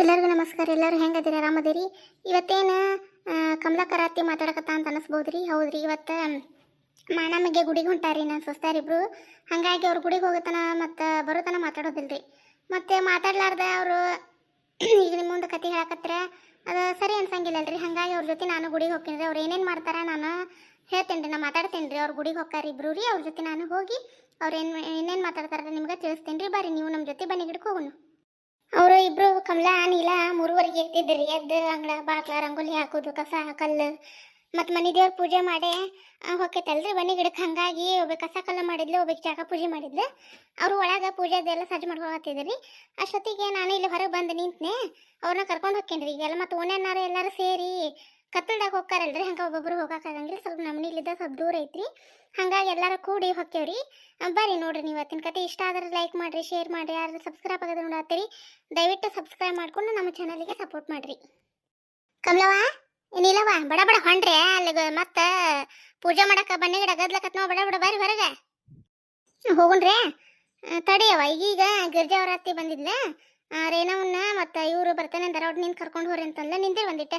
ಎಲ್ಲರಿಗೂ ನಮಸ್ಕಾರ, ಎಲ್ಲರೂ ಹೆಂಗದಿರಿ, ಆರಾಮದಿರಿ? ಇವತ್ತೇನು ಕಮಲಾಕರ ಅತ್ತಿ ಮಾತಾಡಕತ್ತ ಅಂತ ಅನಿಸ್ಬೋದು ರೀ ಹೌದು ಹೌದ್ರಿ, ಇವತ್ತು ಮಾನಮ್ಮಗೆ ಗುಡಿಗೆ ಹೊಂಟಾರಿ ನಾನು ಇಬ್ಬರು ಹಾಗಾಗಿ ಅವ್ರು ಗುಡಿಗೆ ಹೋಗತನ ಮತ್ತು ಬರೋತನ ಮಾತಾಡೋದಿಲ್ರಿ. ಮತ್ತು ಮಾತಾಡ್ಲಾರ್ದ ಅವರು ಈಗ ನಿಮ್ಮ ಮುಂದೆ ಕತೆ ಹೇಳಕತ್ತರ ಅದು ಸರಿ ಅನ್ಸಂಗಿಲ್ಲ ರೀ ಹಾಗಾಗಿ ಅವ್ರ ಜೊತೆ ನಾನು ಗುಡಿಗೆ ಹೋಗ್ತೀನಿ ರೀ. ಅವ್ರು ಏನೇನು ಮಾಡ್ತಾರೆ ನಾನು ಹೇಳ್ತೇನೆ ರೀ, ನಾ ಮಾತಾಡ್ತೇನೆ ರೀ. ಅವ್ರ ಗುಡಿಗೆ ಹೋಗ್ತಾರೆ ಇಬ್ರು ರೀ. ಅವ್ರ ಜೊತೆ ನಾನು ಹೋಗಿ ಅವ್ರು ಏನು, ಏನೇನು ಮಾತಾಡ್ತಾರೆ ನಿಮ್ಗೆ ತಿಳಿಸ್ತೀನಿ ರೀ. ಬರ್ರಿ, ನೀವು ನಮ್ಮ ಜೊತೆ ಬನ್ನಿ ಗಿಡಕ್ಕೆ ಹೋಗೋಣ. ಅವರು ಇಬ್ರು ಕಮಲ ನೀಲ ಮೂರುವರೆಗೆ ಎದ್ದಿದ್ರಿ. ಎದ್ದು ಅಂಗಳ ಬಾಕ್ಲ ರಂಗೋಲಿ ಹಾಕೋದು, ಕಸ, ಕಲ್ಲು. ಮತ್ತು ಮನೆ ದೇವ್ರ ಪೂಜೆ ಮಾಡಿ ಹೊಕ್ಕೈತಲ್ರಿ ಬನ್ನಿ ಗಿಡಕ್ಕೆ ಹಂಗಾಗಿ ಒಬ್ಬ ಕಸ, ಕಲ್ಲ ಮಾಡಿದ್ಲು ಒಬ್ಬ ಜಾಗ ಪೂಜೆ ಮಾಡಿದ್ಲು. ಅವರು ಒಳಗೆ ಪೂಜೆದೆಲ್ಲ ಸಜ್ಜು ಮಾಡ್ಕೊಳತ್ತಿದ್ರಿ ಅಷ್ಟೊತ್ತಿಗೆ ನಾನು ಇಲ್ಲಿ ಹೊರಗೆ ಬಂದು ನಿಂತ್ನೆ, ಅವ್ರನ್ನ ಕರ್ಕೊಂಡು ಹೋಕ್ಕೇನ್ರಿ. ಈಗೆಲ್ಲ ಮತ್ತು ಓಣ್ಯನಾರು ಎಲ್ಲರೂ ಸೇರಿ ಕತ್ತಲ್ದಾಗ ಹೋಗ್ತಾರಲ್ರಿ ಹಂಗೆ ಒಬ್ಬೊಬ್ರು ಹೋಗಕ್ಕಾಗಂಗಿಲ್ಲ ಸ್ವಲ್ಪ ನಮ್ಮ ಸ್ವಲ್ಪ ದೂರ ಐತ್ರಿ. ಹಂಗಾಗಿ ಎಲ್ಲರೂ ಕೂಡಿ ಹೊಕ್ಕೇವ್ರಿ ಬರ್ರಿ ನೋಡ್ರಿ ನೀವು ಇವತ್ತಿನ ಕತೆ. ಇಷ್ಟ ಆದ್ರೆ ಲೈಕ್ ಮಾಡಿರಿ ಶೇರ್ ಮಾಡಿರಿ. ಯಾರು ಸಬ್ಸ್ಕ್ರೈಬ್ ಆಗೋದು ನೋಡತ್ತೀರಿ ದಯವಿಟ್ಟು ಸಬ್ಸ್ಕ್ರೈಬ್ ಮಾಡ್ಕೊಂಡು ನಮ್ಮ ಚಾನಲಿಗೆ ಸಪೋರ್ಟ್ ಮಾಡಿರಿ. ಕಮಲವ ಏನಿಲ್ಲವ ಬಡ ಬಡ ಹೊಂಡ್ರೆ. ಅಲ್ಲಿಗೆ ಮತ್ತೆ ಪೂಜೆ ಮಾಡಕ್ಕೆ ಬನ್ನಿ ಗಿಡ ಗದ್ಲಕತ್ ಬಡ ಬಡ ಬರ್ರಿ ಹೊರಗೆ. ಹೋಗುಣ್ರಿ. ತಡಿಯವ ಈಗೀಗ ಗಿರ್ಜಾ ಅವ್ರ ಅತ್ತಿ ಬಂದಿದ್ಲ. ರೇಣವನ್ನ ಮತ್ತು ಇವರು ಬರ್ತಾನೆ ಅಂದಾರ. ಅವ್ರು ನಿಂತು ಕರ್ಕೊಂಡು ಹೋರಿ ಅಂತಲ್ಲ ನಿಂತಿರ್ ಬಂದಿಟ್ಟೆ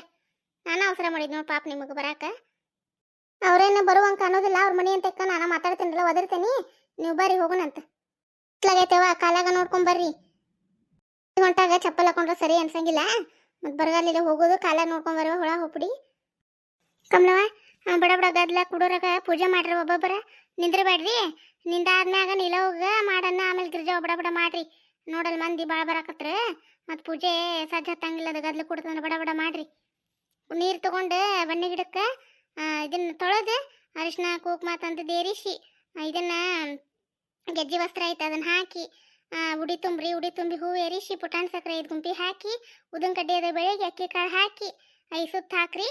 ನಾನು ಅವಸರ ಮಾಡಿದ್ ನೋಡಿ ಪಾಪ ನಿಮಗೆ ಬರಾಕ? ಅವ್ರೇನು ಬರುವಂಗೆ ಅನ್ನೋದಿಲ್ಲ ಅವ್ರ ಮನೆ ಅಂತ ನಾನು ಮಾತಾಡ್ತೀನಿಲ್ಲ, ಒದರ್ತೇನೆ. ನೀವು ಬರ್ರಿ ಹೋಗೋಣಂತ. ಇತ್ಲಾಗೈತೆವ ಕಾಲಾಗ ನೋಡ್ಕೊಂಡ್ ಬರ್ರಿ. ಹೊಂಟಾಗ ಚಪ್ಪಲ್ ಹಾಕೊಂಡ್ರೆ ಸರಿ ಅನ್ಸಂಗಿಲ್ಲ. ಮತ್ತು ಬರಗಾಲಿಲ್ಲ ಹೋಗೋದು ಕಾಲ ನೋಡ್ಕೊಂಡ್ ಬರುವ ಹುಳ ಹೋಗ್ಬಿಡಿ ಕಮಲವ ಬಡ ಬಡ ಗದ್ಲ ಕುಡೋರಾಗ ಪೂಜೆ ಮಾಡ್ರಿ ಒಬ್ಬೊಬ್ಬರ. ನಿಂದ್ರಬೇಡ್ರಿ ನಿಂದಾದ್ಮ್ಯಾಗ ನಿಲ ಹೋಗ, ಮಾಡನ್ನ ಆಮೇಲೆ ಗಿರ್ಜಾ ಬಡ ಬಡ ಮಾಡ್ರಿ. ನೋಡಲ್ ಮಂದಿ ಭಾಳ ಬರಾಕತ್ರ. ಮತ್ತು ಪೂಜೆ ಸಜ್ಜ ಹತ್ತಂಗಿಲ್ಲ ಅದು ಗದ್ಲ ಕುಡ್ತಂದ್ರೆ ಬಡ ಬಡ ಮಾಡ್ರಿ. ನೀರು ತಗೊಂಡು ಬನ್ನಿ ಗಿಡಕ್ಕೆ ಇದನ್ನು ತೊಳೆದು ಅರಿಶಿನ ಕುಂಕುಮ ತಂದು ದೇರಿಸಿ ಇದನ್ನು ಗೆಜ್ಜೆ ವಸ್ತ್ರ ಐತೆ, ಅದನ್ನ ಹಾಕಿ ಉಡಿ ತುಂಬ್ರಿ, ಉಡಿ ತುಂಬಿ ಹೂವು ಏರಿಸಿ, ಪುಟಾಣಿ ಸಕ್ಕರೆ ಐದು ಗುಂಪಿ ಹಾಕಿ ಉದನ್ ಕಡ್ಡಿ ಅದ ಬೆಳಗ್ಗೆ ಅಕ್ಕಿ ಕಾಳು ಹಾಕಿ ಐ ಸುತ್ತ ಹಾಕ್ರಿ.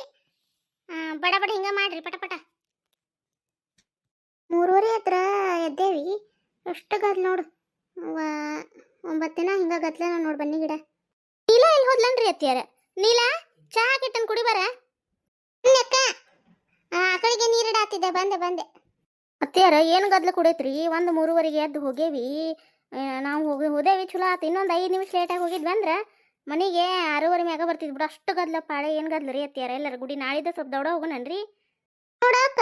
ಬಡ ಬಡ ಹಿಂಗ ಮಾಡ್ರಿ, ಪಟ ಪಟ. ಮೂರುವರೆ ಹತ್ರ ಎದ್ದೇವಿ ಎಷ್ಟು ಗದ್ಲ ನೋಡು. ಒಂಬತ್ತು ದಿನ ಹಿಂಗ ಗದ್ಲ ನೋಡು ಬನ್ನಿ ಗಿಡ. ನೀಲ ಎಲ್ಲಿ ಹೋದ್ಲನ್ರಿ ಅತ್ತಿಯಾರ? ನೀಲ? ಚಹಾ ಕಿಟ್ಟನ್ ಕುಡಿ ಬರ. ಅಕ್ಕ. ಆ ಕಡೆಗೆ ನೀರಿಡಾತಿದ್ದೆ ಬಂದೆ ಬಂದೆ. ಅತ್ತಿಯಾರ, ಏನು ಗದ್ಲು ಕುಡೈತ್ರಿ? ಒಂದು ಮೂರುವರೆಗೆ ಎದ್ದು ಹೋಗೇವಿ. ನಾವು ಹೋಗಿ ಹೋದೇವಿ. ಚಲೋ ಆತು. ಇನ್ನೊಂದು ಐದು ನಿಮಿಷ ಲೇಟಾಗಿ ಹೋಗಿದ್ವಿ ಅಂದ್ರೆ ಮನೆಗೆ ಆರೂವರೆ ಮ್ಯಾಗ ಬರ್ತಿದ್ ಬಿಡ. ಅಷ್ಟು ಗದ್ಲ ಪಾಳೆ. ಏನು ಗದ್ಲು ರೀ ಅತ್ತಿಯಾರ? ಎಲ್ಲರ ಗುಡಿ ನಾಳಿದ್ದ ಸ್ವಲ್ಪ ದೌಡ ಹೋಗೋಣನ್ರಿ ನೋಡಕ್ಕ,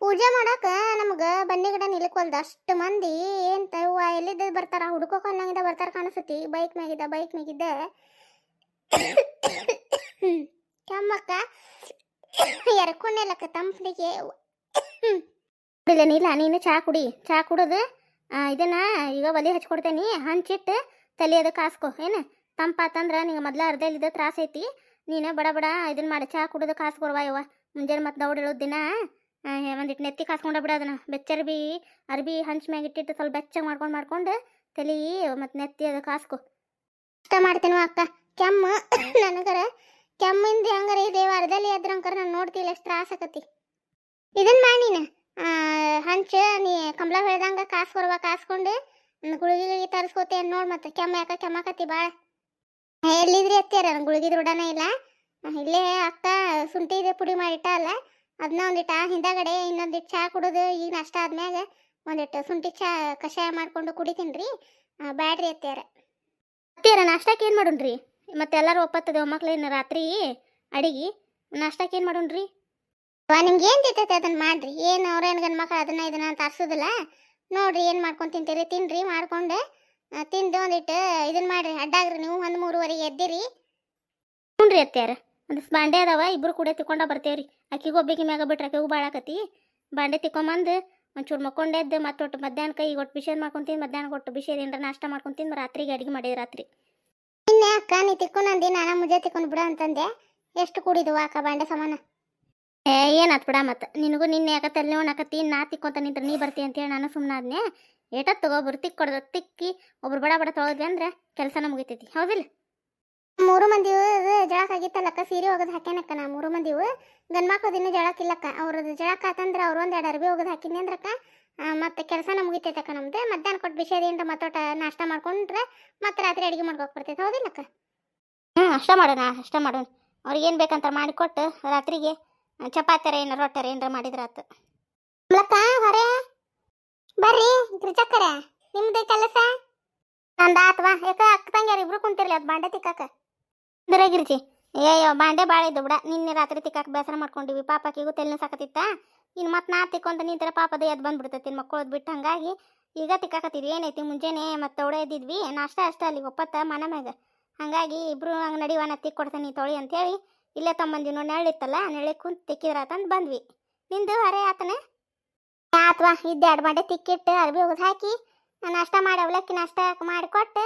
ಪೂಜೆ ಮಾಡಾಕ ನಮ್ಗೆ ಬನ್ನಿ ಗಿಡ ನಿಲ್ಕೊಲ್ದ ಅಷ್ಟು ಮಂದಿ. ಏನು ತವ್ವ ಎಲ್ಲಿದ್ದ ಬರ್ತಾರ? ಹುಡ್ಕೋಕ್ ಅನ್ನಂಗಿದ ಬರ್ತಾರ ಕಾಣಿಸ್ತತಿ ಬೈಕ್ ಮ್ಯಾಗಿದ್ದ ಬೈಕ್ ಮ್ಯಾಗಿದ್ದ. ಕೆಮ್ಮಕ್ಕ ಎರ್ಕೊಂಡೆಲಕ್ಕ ತಂಪಿಗೆ ಇಲ್ಲ ನೀನು ಚಹಾ ಕುಡಿ. ಚಹಾ ಕುಡಿದು ಇದನ್ನ ಈಗ ಒಲೆ ಹಚ್ಕೊಡ್ತೇನಿ ಹಂಚಿಟ್ಟು ತಲೆ ಅದಕ್ಕೆ ಕಾಸ್ಕೊ ಏನು? ತಂಪಾತಂದ್ರೆ ನಿಂಗೆ ಮೊದ್ಲ ಅರ್ಧಲ್ಲಿದ್ದ ತ್ರಾಸ ಐತಿ. ನೀನು ಬಡ ಬಡ ಇದನ್ನ ಮಾಡಿ. ಚಹಾ ಕುಡಿದು ಕಾಸ್ಕೊಡ್ವ ಯವ್ವ. ಮುಂಜಾನೆ ಮತ್ತೆ ದೌಡ್ ಇಳೋದ್ ದಿನ ಒಂದಿಟ್ಟು ನೆತ್ತಿ ಕಾಸ್ಕೊಂಡ ಬಿಡ ಅದನ್ನ. ಬೆಚ್ಚರ್ ಬಿ, ಅರ್ಬಿ ಹಂಚ್ ಮ್ಯಾಗ ಇಟ್ಟಿಟ್ಟು ಸ್ವಲ್ಪ ಬೆಚ್ಚಗೆ ಮಾಡ್ಕೊಂಡು ಮಾಡ್ಕೊಂಡು ತಲೆ ಮತ್ತು ನೆತ್ತಿ ಅದು ಕಾಸ್ಕೊ ಇಷ್ಟ ಮಾಡ್ತೇನೆ ಅಕ್ಕ. ಕೆಮ್ಮ, ನನಗರ ಕೆಮ್ಮಿಂದ ಹಂಗಾರ ಇದೆ ವಾರದಲ್ಲಿ ಎದ್ರಂಕರ ನಾನು ನೋಡ್ತಿಲ್ಲ ಎಷ್ಟು ತ್ರಾಸ ಆಕತಿ. ಇದನ್ನ ಮಾಡಿ ನೀನು. ಆ, ಹಂಚ ನೀ ಕಂಬಳ ಹೇಳ್ದಂಗ ಕಾಸು ಕೊಡ್ವಾ ಕಾಸ್ಕೊಂಡು ಗುಳಿಗೆ ಗಿಳಿಗೆ ತರಿಸ್ಕೋತೆ ನೋಡ್ ಮತ್ತೆ ಕೆಮ್ಮ ಯಾಕ ಕೆಮ್ಮಕತ್ತಿ ಭಾಳ ಎಲ್ಲಿದ್ರಿ ಅತ್ತೀರ ಗುಳಿಗಿದ ರೂಢನೇ ಇಲ್ಲ. ಇಲ್ಲೇ ಅಕ್ಕ ಶುಂಠಿ ಇದೆ ಪುಡಿ ಮಾಡಿಟ್ಟ ಅಲ್ಲ ಅದನ್ನ ಒಂದಿಟ್ಟು ಹಿಂದಗಡೆ ಇನ್ನೊಂದಿಟ್ಟು ಚಹಾ ಕುಡಿದು ಈಗ ನಷ್ಟ ಆದ್ಮ್ಯಾಗ ಒಂದಿಟ್ಟು ಶುಂಠಿ ಚಹಾ ಕಷಾಯ ಮಾಡ್ಕೊಂಡು ಕುಡಿತೀನಿ ರೀ ಬ್ಯಾಡ್ರಿ ಅತ್ತೀರ ಅತ್ತಿಯಾರ ನಾಷ್ಟಕ್ಕೆ ಏನು ಮಾಡೋಣ್ರಿ ಮತ್ತೆ ಎಲ್ಲರೂ ಒಪ್ಪತ್ತದ ಮಕ್ಳೇನು ರಾತ್ರಿ? ಅಡಿಗೆ ನಾಷ್ಟಕ್ಕೆ ಏನು ಮಾಡೋಣ್ರಿ? ನಿಮ್ಗೆ ಏನು ತಿಂತೈತೆ ಅದನ್ನ ಮಾಡ್ರಿ? ಏನು ಅವ್ರೇನು ಗಂಡು ಮಕ್ಳು ಅದನ್ನ ಇದನ್ನ ಅಂತ ಅರ್ಸೋದಿಲ್ಲ. ನೋಡ್ರಿ ಏನು ಮಾಡ್ಕೊಂಡು ತಿಂತೀರಿ? ತಿನ್ರಿ ಮಾಡ್ಕೊಂಡು ತಿಂದು ಒಂದಿಟ್ಟು ಇದನ್ನ ಮಾಡ್ರಿ. ಅಡ್ಡಾಗ್ರಿ ನೀವು ಒಂದು ಮೂರುವರೆಗೆ ಎದ್ದಿರಿ. ಹ್ಞೂ ಅತ್ಯಾರ ಒಂದು ಬಾಂಡೆ ಅದಾವ ಇಬ್ರು ಕೂಡ ತಿಕ್ಕೊಂಡ ಬರ್ತೇವ್ರಿ. ಅಕ್ಕಿಗೆ ಒಬ್ಬಿಗೆ ಮ್ಯಾಗ ಬಿಟ್ರೆ ಅಕ್ಕಿಗೂ ಬಾಳಾಕತಿ ಬಾಂಡೆ ತಿಕ್ಕೊಂಬಂದು ಒಂಚೂರು ಮಕ್ಕೊಂಡೆದ್ದು ಮತ್ತೆ ಒಟ್ಟು ಮಧ್ಯಾಹ್ನಕ್ಕೆ ಈಗ ಒಟ್ಟು ಬಿಸಿದು ಮಾಡ್ಕೊಂತೀನಿ ಮಧ್ಯಾಹ್ನ ಒಟ್ಟು ಬಿಸಿ ಏನಾರ ನಾಷ್ಟ ಮಾಡ್ಕೊಂತೀನಿ ರಾತ್ರಿಗೆ ಅಡಿಗೆ ಮಾಡಿದ ರಾತ್ರಿ. ನಿನ್ನೆ ಅಕ್ಕ ನೀ ತಿಕ್ಕೊಂಡಿ ನಾನು ಮುಂಜೆ ತಿಕ್ಕೊಂಡು ಬಿಡ ಅಂತಂದೆ. ಎಷ್ಟು ಕುಡಿದು ಅಕ್ಕ ಬಾಂಡೆ ಸಮಾನ? ಏ ಏನಾತ್ ಬಿಡ ಮತ್ತೆ ನಿನಗೂ ನಿನ್ನೆ ಯಾಕ ತಲೆ ನೋಣಕತ್ತಿ ನಾ ತಿಕ್ಕೊಂತ ನಿಂತ್ರ ನೀ ಬರ್ತಿ ಅಂತೇಳಿ ನಾನು ಸುಮ್ಮನೆ ಆದ್ನೆ. ಏಟತ್ ತಗೋಬ್ರು ತಿಕ್ ಕೊಡ್ದ ತಿಕ್ಕಿ ಒಬ್ರು ಬಡ ಬಡ ತೊಳೆದ್ವಿ ಅಂದ್ರೆ ಕೆಲಸನ ಮುಗಿತೈತಿ. ಹೌದಿಲ್ಲ? ಮೂರು ಮಂದಿವು ಜಳಕ ಆಗಿತ್ತಲ್ಲಕ್ಕ ಸೀರೆ ಒಗದು ಹಾಕ್ಯಾನಕ್ಕ ನಾ ಮೂರು ಮಂದಿವು ಗಂಡ್ಮಕ್ಳದ್ದು ಜಳಕ್ ಜಳಕ್ಕಿಲ್ಲಕ್ಕ ಅವ್ರದ್ದು ಜಳಕ ಆತಂದ್ರೆ ಅವ್ರು ಒಂದ್ ಎರಡು ಅರ್ಬಿ ಒಗದು ಹಾಕಿನಿ ಅಂದ್ರಕ್ಕ. ಮತ್ತೆ ಕೆಲಸನ ಮುಗಿತೈತಕ್ಕ ನಮ್ದು. ಮಧ್ಯಾಹ್ನ ಕೊಟ್ಟು ಬಿಸಿದೇನ್ರ ಮತ್ತೊಟ ನಾಷ್ಟ ಮಾಡ್ಕೊಂಡ್ರೆ ಮತ್ತೆ ರಾತ್ರಿ ಅಡಿಗೆ ಮಾಡ್ಕೋಕ್ ಬರ್ತೈತೆ ಹೌದಿಲ್ಲಕ್ಕ ಹ್ಞೂ ಅಷ್ಟ ಮಾಡೋಣ ಅಷ್ಟ ಮಾಡೋಣ. ಅವ್ರಿಗೆ ಏನು ಬೇಕಂತ ಮಾಡಿಕೊಟ್ಟು ರಾತ್ರಿಗೆ ಚಪಾತಿರ ಏನಾರ ರೊಟ್ಟಾರ ಏನಾರ ಮಾಡಿದ್ರಾತು ಮೂಲಕ ಹೊರೆ. ಬರ್ರಿ ಗಿರ್ಜಕ್ಕರ ನಿಮ್ದು ಕೆಲಸ? ನಂದು ಆತ್ವಾ? ಯಾಕ ಅಕ್ಕ ತಂಗ್ಯಾರ ಇಬ್ರು ಕುಂತಿರ್ಲಿ ಅದು ಬಾಂಡೆ ತಿಕ್ಕಾಕ. ಗಿರ್ಜಿ ಏಯ್ಯೋ ಬಾಂಡೆ ಭಾಳ ಇದ್ದು ಬಿಡ. ನಿನ್ನೆ ರಾತ್ರಿ ತಿಕ್ಕಾಕ ಬೇಸರ ಮಾಡ್ಕೊಂಡಿವಿ ಪಾಪಕ್ಕಿಗೂ ತೆಲಿನ ಸಾಕತ್ತಿತ್ತ. ಇನ್ನು ಮತ್ತೆ ನಾ ತಿಕ್ಕೊಂತ ನಿಂತರ ಪಾಪದ ಎದ್ದು ಬಂದ್ಬಿಡ್ತೈತಿ ಮಕ್ಕಳದ್ ಬಿಟ್ಟು ಹಂಗಾಗಿ ಈಗ ತಿಕ್ಕಾಕತ್ತೀವಿ ಏನೈತಿ ಮುಂಜಾನೆ ಮತ್ತೆ ತೊಡೆ ಎದ್ದಿದ್ವಿ. ನಾಷ್ಟ ಅಷ್ಟೇ ಅಲ್ಲಿ ಒಪ್ಪತ್ತ ಮನ ಮ್ಯಾಗ. ಹಂಗಾಗಿ ಇಬ್ರು ಹಂಗೆ ನಡಿವಾನ ತಿಕ್ ನೀ ತೊಳಿ ಅಂತೇಳಿ ಇಲ್ಲೇ ತಮ್ಮಂದಿ ನೋಡಿ ನೆರಳಿತ್ತಲ್ಲ ನೆರಳಿ ಕುಂತ ತಿಕ್ಕಿದ್ರಾತಂದು ಬಂದ್ವಿ. ನಿಂದು ಹರೇ ಆತನೆ? ಅಥವಾ ಇದ್ದೆ ಎರಡು ಮಂಡೆ ತಿಕ್ಕಿಟ್ಟು ಅರ್ಬಿ ಒಗ್ದು ಹಾಕಿ ನಾಷ್ಟ ಮಾಡಿ ಅವಲಕ್ಕಿ ನಾಷ್ಟ ಮಾಡಿಕೊಟ್ಟು.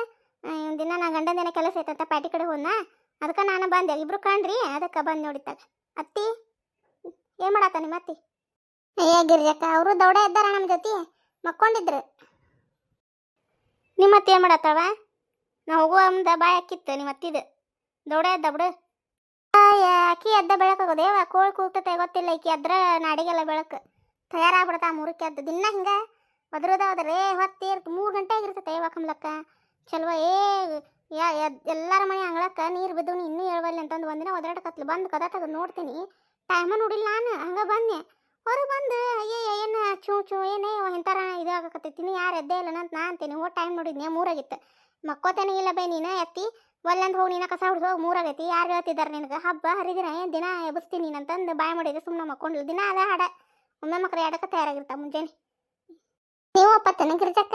ದಿನ ನಾ ಗಂಡನ ದಿನ ಕೆಲಸ ಐತಂತ ಪಾಟಿ ಕಡೆ ಹೋದ್ನ? ಅದಕ್ಕೆ ನಾನು ಬಂದೆ. ಇಬ್ರು ಕಣ್ರಿ, ಅದಕ್ಕೆ ಬಂದು ನೋಡಿದ್ದಾಗ ಅತ್ತಿ, ಏನು ಮಾಡತ್ತ ನಿಮ್ಮ ಅತ್ತಿ ಏ ಗಿರ್ಜಕ್ಕ ಅವರು ದೌಡೆ ಇದ್ದಾರ ನಮ್ಮ ಜೊತೆ. ಮಕ್ಕೊಂಡಿದ್ರು. ನಿಮ್ಮ ಅತ್ತೆ ಏನು ಮಾಡತ್ತವ? ನಾ ಹೋಗುವ ಮುಂದೆ ಬಾಯ್ ಹಾಕಿತ್ತು ನಿಮ್ಮ ಅತ್ತಿದು. ದೌಡ ಎದ್ದ ಬಿಡು. ಅಕ್ಕಿ ಎದ್ದ ಬೆಳಕಾಗೋದೇವ ಕೋಳಿ ಕೂಗ್ತತೆ, ಗೊತ್ತಿಲ್ಲ ಈಕಿ ಅದ್ರ ನಾಡಿಗೆಲ್ಲ ಬೆಳಕು. ತಯಾರಾಗ್ಬಿಡ್ತಾ ಮೂರಕ್ಕೆ ಅದ್ದು ದಿನ ಹಿಂಗ ಒದ್ರದ ಹೋದ್ರೆ ಹೊತ್ತಿ ಮೂರು ಗಂಟೆ ಆಗಿರ್ತೈತೆ ಯಾವ ಕಮ್ಲಕ್ಕ. ಚಲೋ, ಏ, ಯಾ ಎಲ್ಲರ ಮನೆ ಅಂಗಳಕ್ಕೆ ನೀರು ಬಿದ್ದು ಇನ್ನೂ ಹೇಳ್ವಲ್ಲಿ ಅಂತಂದು ಒಂದಿನ ಒದರಾಡಕತ್ಲು. ಬಂದು ಕದ ತೆಗೆದು ನೋಡ್ತೀನಿ. ಟೈಮ ನೋಡಿಲ್ಲ ನಾನು. ಹಂಗೆ ಬಂದೆ. ಹೊರಗೆ ಬಂದು ಅಯ್ಯ ಏನು ಚೂ ಚೂ ಏನೇ ಇಂಥರ ಇದು ಆಗಕತ್ತೈತಿ ಯಾರು ಎದ್ದೇ ಇಲ್ಲ ಅಂತ ನಾ ಅಂತೀನಿ. ಓ ಟೈಮ್ ನೋಡಿದ್ನಿ, ಮೂರಾಗಿತ್ತು. ಮಕ್ಕೋತೇನೆ, ಇಲ್ಲ ಬೈ, ನೀನು ಎತ್ತಿ, ಒಲ್ಲಂದು ಹೋಗಿ, ನೀನು ಕಸ ಹೊಡ್ದು ಹೋಗಿ ಮೂರಾಗೈತಿ, ಯಾರು ಹೇಳ್ತಿದ್ದಾರೆ ನಿನಗೆ? ಹಬ್ಬ, ಹರಿದಿನ, ಏನು ದಿನ ಎಬ್ಬಿಸ್ತೀನಿ ನೀನು? ಅಂತಂದು ಬಾಯ್ ಮಾಡಿದೆ ಸುಮ್ಮನೆ ಮಕ್ಕೊಂಡಿಲ್ಲ ದಿನ ಅದ ಹಾಡ. ಒಮ್ಮೆ ಮಕ್ಳು ಎಡಕ್ಕೆ ತಯಾರಾಗಿರ್ತಾವೆ ಮುಂಜಾನೆ. ನೀವು ಒಪ್ಪತ್ತೇನೆ ಗಿರಿಜಕ್ಕ?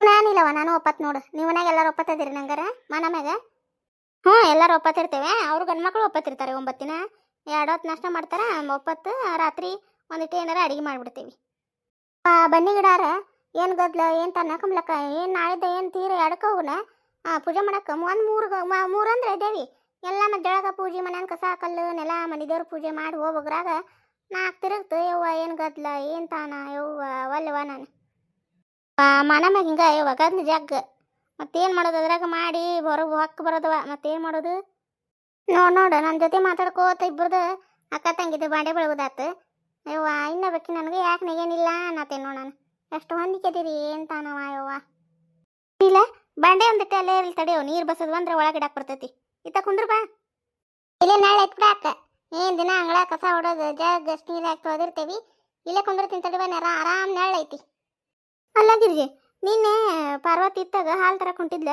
ನಾನಿಲ್ಲವ ನಾನು ಒಪ್ಪತ್ತು ನೋಡು. ನೀವು ಮನ್ಯಾಗ ಎಲ್ಲರೂ ಒಪ್ಪತ್ತದಿರಿ ನಂಗಾರ? ಮನ ಮ್ಯಾಗ? ಹ್ಞೂ, ಎಲ್ಲರೂ ಒಪ್ಪತ್ತಿರ್ತೇವೆ. ಅವ್ರು ಗಂಡು ಮಕ್ಕಳು ಒಪ್ಪತ್ತಿರ್ತಾರೆ ಒಂಬತ್ತಿನ ಎರಡು ಹೊತ್ತು ನಾಷ್ಟ ಮಾಡ್ತಾರೆ ಒಪ್ಪತ್ತು ರಾತ್ರಿ ಒಂದಿಟ್ಟು ಏನಾರ ಅಡಿಗೆ ಮಾಡಿಬಿಡ್ತೀವಿ. ಬನ್ನಿ ಗಿಡಾರ, ಏನು ಗದ್ಲ, ಏನು ತನ್ನ ಕಮ್ಲಕ್ಕ, ಏನು ನಾಳಿದ್ದ, ಏನು ತೀರ ಎಡಕ ಹೋಗುನ ಪೂಜೆ ಮಾಡಕ್ಕೆ ಒಂದು ಮೂರು ಮೂರು ಅಂದ್ರೆ ದೇವಿ ಎಲ್ಲ ಮಧ್ಯಾಳಗ ಪೂಜೆ ಮನ್ಯಾನ ಕಸ, ಕಲ್ಲು, ನೆಲ ಮನೆ ದೇವ್ರ ಪೂಜೆ ಮಾಡಿ ಹೋಗ್ರಾಗ ನಾಲ್ಕು ತಿರುಗ್ತು, ಯವ್ವ ಏನು ಗದ್ಲ, ಏನು ತಾನ, ಯವ್ವ ಒಲ್ಲವ ನಾನು. ಮನ ಮ್ಯಾಗ ಹಿಂಗ, ಯವ್ವ ಗದ್ನ ಜಗ್ಗ. ಮತ್ತೇನು ಮಾಡೋದು ಅದ್ರಾಗ ಮಾಡಿ, ಹೊರಗೆ ಹೊಕ್ಕ ಬರೋದವ, ಮತ್ತೇನು ಮಾಡೋದು? ನೋಡ್ ನೋಡು ನನ್ನ ಜೊತೆ ಮಾತಾಡ್ಕೋತ ಇಬ್ಬರದು ಅಕ್ಕ ತಂಗಿದ್ದು ಬಾಂಡೆ ಬೆಳಗೋದಾತು ಅಯ್ಯವ್ವ ಇನ್ನ ಬೇಕಿ ನನಗೆ? ಯಾಕೆ ನೆಗೇನಿಲ್ಲ ನೋಡ ನಾನು. ಎಷ್ಟು ಹೊಂದಿಕೆದಿರಿ ಏನು ತಾನವ ಅಯ್ಯವ್ವ ಇಲ್ಲ, ಬಾಂಡೆ ಒಂದಿಟ್ಟು ಅಲ್ಲೇ ಇರಲಿ ತಡೆಯೋ, ನೀರು ಬಸದ್ ಬಂದ್ರೆ ಒಳಗಿಡಕ್ ಬರ್ತೈತಿ. ಇತ್ತ ಕುಂದ್ರ ಬಾ. ಇಲ್ಲೇ ನಾಳೆ ಎತ್ಬಿಡಾಕ ಏನ್ ದಿನ ಅಂಗಳ ಕಸ ಹೊಡೋದು, ಜಗ್ ಅಷ್ಟು ನೀರು ಹಾಕಿ ತೊಳೆದಿರ್ತೇವಿ ಇಲ್ಲೇ ಕುಂದಿರ್ತೀನಿ ತಡಿ ಬನ್ನಿ ಆರಾಮ್ ನೆರಳೈತಿ ಐತಿ. ಅಲ್ಲ ಗಿರ್ಜಿ, ನಿನ್ನೆ ಪಾರ್ವತಿ ಇತ್ತಾಗ ಹಾಲು ತರ ಹೊಂಟಿದ್ಲ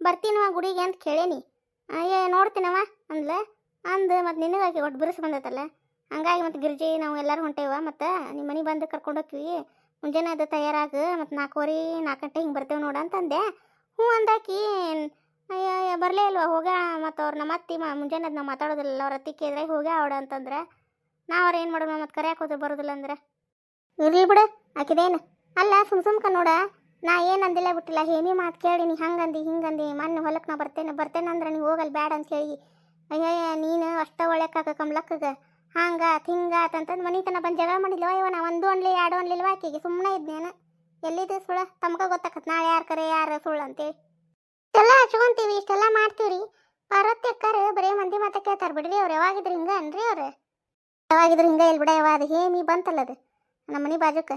ಬರ್ತೀನವ ಗುಡಿಗೆ ಅಂತ ಕೇಳೇನಿ. ಅಯ್ಯ ನೋಡ್ತೀನವ ಅಂದ್ಲ. ಅಂದು ಮತ್ತು ನಿನಗಾಗಿ ಒಟ್ಟು ಬಿರುಸು ಬಂದೈತಲ್ಲ. ಹಂಗಾಗಿ ಮತ್ತು ಗಿರ್ಜಿ, ನಾವು ಎಲ್ಲರೂ ಹೊಂಟೇವ ಮತ್ತು ನಿಮ್ಮ ಮನೆಗೆ ಬಂದು ಕರ್ಕೊಂಡು ಹೋಗ್ತೀವಿ ಮುಂಜಾನೆ ಅದು ತಯಾರಾಗ ಮತ್ತು ನಾಲ್ಕುವರೆ ನಾಲ್ಕು ಗಂಟೆ ಹಿಂಗೆ ಬರ್ತೇವೆ ನೋಡು ಅಂತಂದೆ. ಹ್ಞೂ ಅಂದಾಕಿ, ಅಯ್ಯ ಬರಲೇ ಇಲ್ವಾ, ಹೋಗ, ಮತ್ತು ಅವ್ರು ನಮ್ಮ ಅತ್ತಿ ಮುಂಜಾನೆ ಮುಂಜಾನೆ ನಾವು ಮಾತಾಡೋದಿಲ್ಲ ಅವ್ರ ಅತ್ತಿ ಕೇಳಿದ್ರೆ ಹೋಗ ಅವಡ ಅಂತಂದ್ರೆ. ನಾವು ಅವ್ರು ಏನು ಮಾಡೋಣ ಮತ್ತು ಹೋದ್ರೆ ಬರೋದಿಲ್ಲ ಅಂದ್ರೆ. ಇರ್ಲಿ ಬಿಡು, ಆಕಿದೇನು. ಅಲ್ಲ, ಸುಮ್ ಸುಮ್ಕ ನೋಡ. ನಾ ಏನು ಅಂದಿಲ್ಲ ಬಿಟ್ಟಿಲ್ಲ. ಹೇಮಿ ಮಾತು ಕೇಳಿ, ನೀ ಹಂಗಂದು, ಹಿಂಗಂದು ಮೊನ್ನೆ ಹೊಲಕ್ಕೆ ನಾ ಬರ್ತೇನೆ ಬರ್ತೇನೆ ಅಂದ್ರೆ ನೀವು ಹೋಗಲ್ಲ ಬೇಡ ಅಂತ ಹೇಳಿ. ಅಯ್ಯಯ್ಯ ನೀನು ಅಷ್ಟ ಒಳ್ಳೆಕಾಕ ಕಮ್ಲಕ್ಕಗ. ಹಂಗಾತ್ ಹಿಂಗ ಅಂತಂದು ಮನೆ ತನ ಬಂದು ಜಗಳ ಮಾಡಿದ್ಲವ ಇವ ನಾ ಒಂದು ಅನ್ಲಿ, ಎರಡು ಅನ್ಲಿಲ್ವ ಆಕೆಗೆ? ಸುಮ್ಮನೆ ಇದ್ನೇನು ಎಲ್ಲಿದೆ ಸುಳ? ತಮಗೆ ಗೊತ್ತಾಕತ್ ನಾಳೆ ಯಾರು ಕರೆ, ಯಾರು ಸುಳ್ಳು ಅಂತೇಳಿ. ಇಷ್ಟೆಲ್ಲ ಹಚ್ಕೊಂತೀವಿ, ಇಷ್ಟೆಲ್ಲ ಮಾಡ್ತೀವ್ರಿ. ಬರತ್ತೆ ಅಕ್ಕಾರ ಬರೀ ಮಂದಿ ಮಾತ ಕೇಳ್ತಾರೆ ಬಿಡ್ರಿ ಅವ್ರು. ಯಾವಾಗಿದ್ರು ಹಿಂಗ ಅನ್ರಿ ಅವ್ರು. ಯಾವಾಗಿದ್ರು ಹಿಂಗ ಇಲ್ಬಿಡ ಬಿಡ ಯಾವಾಗ ಹೇಮಿ ಬಂತಲ್ಲ ಅದು. ನಮ್ಮ ಮನೆ ಬಾಜುಕ.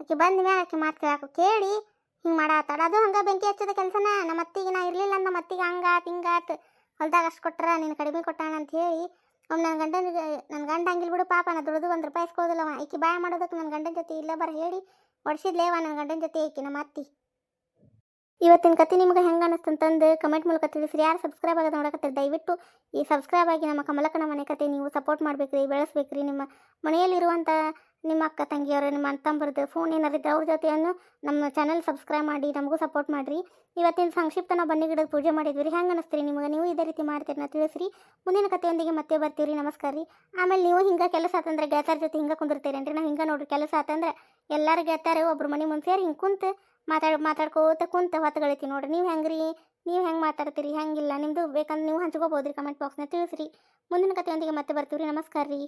ಆಕೆ ಬಂದ ಮ್ಯಾಲ ಆಕೆ ಮಾತು ಕೇಳಾಕ ಕೇಳಿ ಹಿಂಗೆ ಮಾಡಾತಾಡ ಅದು ಹಂಗ ಬೆಂಕಿ ಹಚ್ಚದ ಕೆಲಸನ. ನಮ್ಮ ಅತ್ತಿಗೆ ನಾ ಇರ್ಲಿಲ್ಲ ನಮ್ಮ ಅತ್ತಿಗೆ ಹಂಗಾತ್ ಹಿಂಗಾತ್ ಹೊಲ್ದಾಗ ಅಷ್ಟು ಕೊಟ್ರ, ನೀನು ಕಡಿಮೆ ಕೊಟ್ಟಾಣ ಅಂತ ಹೇಳಿ ಅವ್ನು ನನ್ನ ಗಂಡನ ನನ್ನ ಗಂಡ ಹಂಗಿಲ್ ಬಿಡು ಪಾಪ, ನಾ ದುಡಿದು ಒಂದು ರೂಪಾಯಿ ಇಸ್ಕೋದಿಲ್ಲವ ಈಕೆ ಬಾಯ ಮಾಡೋದಕ್ಕೆ ನನ್ನ ಗಂಡನ ಜೊತೆ ಇಲ್ಲ ಬರ ಹೇಳಿ. ಹೊಡ್ಸಿದ್ಲೇವ ನನ್ನ ಗಂಡನ ಜೊತೆ ಈಕೆ ನಮ್ಮ ಅತ್ತಿ. ಇವತ್ತಿನ ಕತೆ ನಿಮ್ಗೆ ಹೆಂಗೆ ಅನಿಸ್ತು ಅಂತಂದು ಕಮೆಂಟ್ ಮೂಲಕ ತಿಳಿಸ್ರಿ. ಯಾರು ಸಬ್ಸ್ಕ್ರೈಬ್ ಆಗೋದು ನೋಡಕತ್ತೀರಿ ದಯವಿಟ್ಟು. ಈ ಸಬ್ಸ್ಕ್ರೈಬ್ ಆಗಿ ನಮ್ಮ ಕಮಲಕ್ಕನ ಮನೆ ಕತೆ ನೀವು ಸಪೋರ್ಟ್ ಮಾಡ್ಬೇಕ್ರಿ, ಬೆಳೆಸ್ಬೇಕ್ರಿ. ನಿಮ್ಮ ಮನೆಯಲ್ಲಿರುವಂಥ ನಿಮ್ಮ ಅಕ್ಕ ತಂಗಿಯವರು ನಿಮ್ಮ ಅಣ್ಣ ಫೋನ್ ಏನಾರು ಇದ್ರೆ ಅವ್ರ ಜೊತೆಯನ್ನು ನಮ್ಮ ಚಾನಲ್ ಸಬ್ಸ್ಕ್ರೈಬ್ ಮಾಡಿ, ನಮಗೂ ಸಪೋರ್ಟ್ ಮಾಡಿರಿ. ಇವತ್ತಿನ ಸಂಕ್ಷಿಪ್ತ ನಾವು ಬನ್ನಿ ಗಿಡದ ಪೂಜೆ ಮಾಡಿದ್ವಿ ರೀ ಹೆಂಗೆ ಅನಿಸ್ತೀರಿ ನಿಮಗೆ? ನೀವು ಇದೇ ರೀತಿ ಮಾಡ್ತೀರಿ ನಾ ತಿಳಿಸ್ರಿ. ಮುಂದಿನ ಕಥೆಯೊಂದಿಗೆ ಮತ್ತೆ ಬರ್ತೀವಿ ನಮಸ್ಕಾರ ರೀ. ಆಮೇಲೆ ನೀವು ಹಿಂಗೆ ಕೆಲಸ ಆತಂದ್ರೆ ಗೆಳತಾರ ಜೊತೆ ಹಿಂಗೆ ಕುಂದಿರ್ತೀರೇನ್ರಿ? ನಾವು ಹಿಂಗೆ ನೋಡ್ರಿ. ಕೆಲಸ ಆತಂದ್ರೆ ಎಲ್ಲರೂ ಗೆಳತಾರೆ ಒಬ್ರು ಮನೆ ಮುಂದೆ ಸೇರಿ ಹಿಂಗೆ ಕುಂತು ಮಾತಾಡ್, ಮಾತಾಡ್ಕೋತ ಕುಂತ ಹೊತ್ತುಗಳಿತಿ ನೋಡ್ರಿ. ನೀವು ಹೆಂಗೆ ರೀ ನೀವು ಹೆಂಗೆ ಮಾತಾಡ್ತೀರಿ? ಹೆಂಗಿಲ್ಲ? ನಿಮ್ಮದು ಬೇಕಂದ್ರೆ ನೀವು ಹಂಚ್ಕೋಬೋದು ರೀ ಕಮೆಂಟ್ ಬಾಕ್ಸ್ನ ತಿಳಿಸ್ರಿ. ಮುಂದಿನ ಕಥೆಯೊಂದಿಗೆ ಮತ್ತೆ ಬರ್ತೀವಿ ರೀ ನಮಸ್ಕಾರ ರೀ.